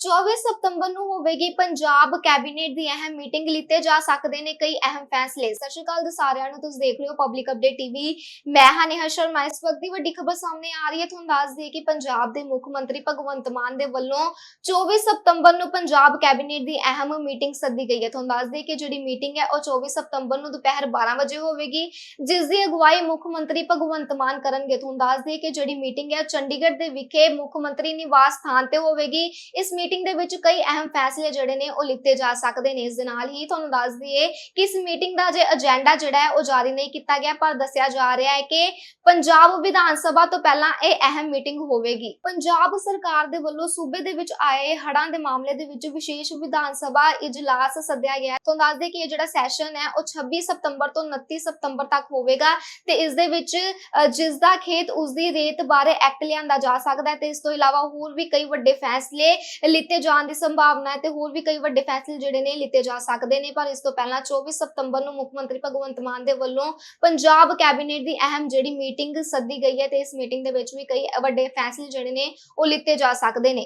24 ਸਤੰਬਰ ਨੂੰ ਹੋਵੇਗੀ ਪੰਜਾਬ ਕੈਬਨਿਟ ਦੀ ਅਹਿਮ ਮੀਟਿੰਗ ਲਿੱਤੇ ਜਾ ਸਕਦੇ ਨੇ ਕਈ ਅਹਿਮ ਫੈਸਲੇ। ਸਤਿ ਸ਼੍ਰੀ ਅਕਾਲ ਸਾਰਿਆਂ ਨੂੰ, ਤੁਸੀਂ ਦੇਖ ਰਹੇ ਹੋ ਪਬਲਿਕ ਅਪਡੇਟ ਟੀਵੀ ਮੈਂ ਹਾਂ ਨੇਹਾ ਸ਼ਰਮਾ। ਇਸ ਵਕਤ ਦੀ ਵੱਡੀ ਖਬਰ ਸਾਹਮਣੇ ਆ ਰਹੀ ਹੈ। ਤੁਹਾਨੂੰ ਦੱਸ ਦਈਏ ਕਿ ਪੰਜਾਬ ਦੇ ਮੁੱਖ ਮੰਤਰੀ ਭਗਵੰਤ ਮਾਨ ਦੇ ਵੱਲੋਂ 24 ਸਤੰਬਰ ਨੂੰ ਪੰਜਾਬ ਕੈਬਨਿਟ ਦੀ ਅਹਿਮ ਮੀਟਿੰਗ ਸੱਦੀ ਗਈ ਹੈ। ਤੁਹਾਨੂੰ ਦੱਸ ਦਈਏ ਕਿ ਜਿਹੜੀ ਮੀਟਿੰਗ ਹੈ, ਉਹ 24 ਸਤੰਬਰ ਨੂੰ ਦੁਪਹਿਰ 12 ਵਜੇ ਹੋਵੇਗੀ। ਜਿਸ ਦੀ ਅਗਵਾਈ ਮੁੱਖ ਮੰਤਰੀ ਭਗਵੰਤ ਮਾਨ ਕਰਨਗੇ। ਤੁਹਾਨੂੰ ਦੱਸ ਦਈਏ ਕਿ ਜਿਹੜੀ ਮੀਟਿੰਗ ਹੈ ਚੰਡੀਗੜ੍ਹ ਦੇ ਵਿਖੇ ਮੁੱਖ ਮੰਤਰੀ ਨਿਵਾਸ ਸਥਾਨ ਤੇ ਹੋਵੇਗੀ। ਇਸ ਮੀਟਿੰਗ ਦੇ ਵਿੱਚ ਕਈ ਅਹਿਮ ਫੈਸਲੇ ਜਿਹੜੇ ਨੇ ਉਹ ਲਿੱਤੇ ਜਾ ਸਕਦੇ ਨੇ। ਇਸ ਦੇ ਨਾਲ ਹੀ ਤੁਹਾਨੂੰ ਦੱਸ ਦਈਏ ਕਿ ਇਸ ਮੀਟਿੰਗ ਦਾ ਜੇ ਏਜੰਡਾ ਜਿਹੜਾ ਹੈ ਉਹ ਜਾਰੀ ਨਹੀਂ ਕੀਤਾ ਗਿਆ ਪਰ ਦੱਸਿਆ ਜਾ ਰਿਹਾ ਹੈ ਕਿ ਪੰਜਾਬ ਵਿਧਾਨ ਸਭਾ ਤੋਂ ਪਹਿਲਾਂ ਇਹ ਅਹਿਮ ਮੀਟਿੰਗ ਹੋਵੇਗੀ। ਪੰਜਾਬ ਸਰਕਾਰ ਦੇ ਵੱਲੋਂ ਸੂਬੇ ਦੇ ਵਿੱਚ ਆਏ ਹੜ੍ਹਾਂ ਦੇ ਮਾਮਲੇ ਦੇ ਵਿੱਚ ਵਿਸ਼ੇਸ਼ ਵਿਧਾਨ ਸਭਾ ਇਜਲਾਸ ਸੱਦਿਆ ਗਿਆ ਹੈ। ਤੁਹਾਨੂੰ ਦੱਸ ਦਈਏ ਕਿ ਇਹ ਜਿਹੜਾ ਸੈਸ਼ਨ ਹੈ ਉਹ 26 ਸਤੰਬਰ ਤੋਂ 29 ਸਤੰਬਰ ਤੱਕ ਹੋਵੇਗਾ ਤੇ ਇਸ ਦੇ ਵਿੱਚ ਅ, ਜਿਸ ਦਾ ਖੇਤ ਉਸ ਦੀ ਰੇਤ ਬਾਰੇ ਐਕਟ ਲਿਆਂਦਾ ਜਾ ਸਕਦਾ ਹੈ ਤੇ ਇਸ ਤੋਂ ਇਲਾਵਾ ਹੋਰ ਵੀ ਕਈ ਵੱਡੇ ਫੈਸਲੇ ਲਿੱਤੇ ਜਾਣ ਦੀ ਸੰਭਾਵਨਾ ਹੈ ਤੇ ਹੋਰ ਵੀ ਕਈ ਵੱਡੇ ਫੈਸਲੇ ਜਿਹੜੇ ਨੇ ਲਿੱਤੇ ਜਾ ਸਕਦੇ ਨੇ, ਪਰ ਇਸ ਤੋਂ ਪਹਿਲਾਂ 24 ਸਤੰਬਰ ਨੂੰ ਮੁੱਖ ਮੰਤਰੀ ਭਗਵੰਤ ਮਾਨ ਦੇ ਵੱਲੋਂ ਪੰਜਾਬ ਕੈਬਨਿਟ ਦੀ ਅਹਿਮ ਜਿਹੜੀ ਮੀਟਿੰਗ ਸੱਦੀ ਗਈ ਹੈ ਤੇ ਇਸ ਮੀਟਿੰਗ ਦੇ ਵਿੱਚ ਵੀ ਕਈ ਵੱਡੇ ਫੈਸਲੇ ਜਿਹੜੇ ਨੇ ਉਹ ਲਿੱਤੇ ਜਾ ਸਕਦੇ ਨੇ।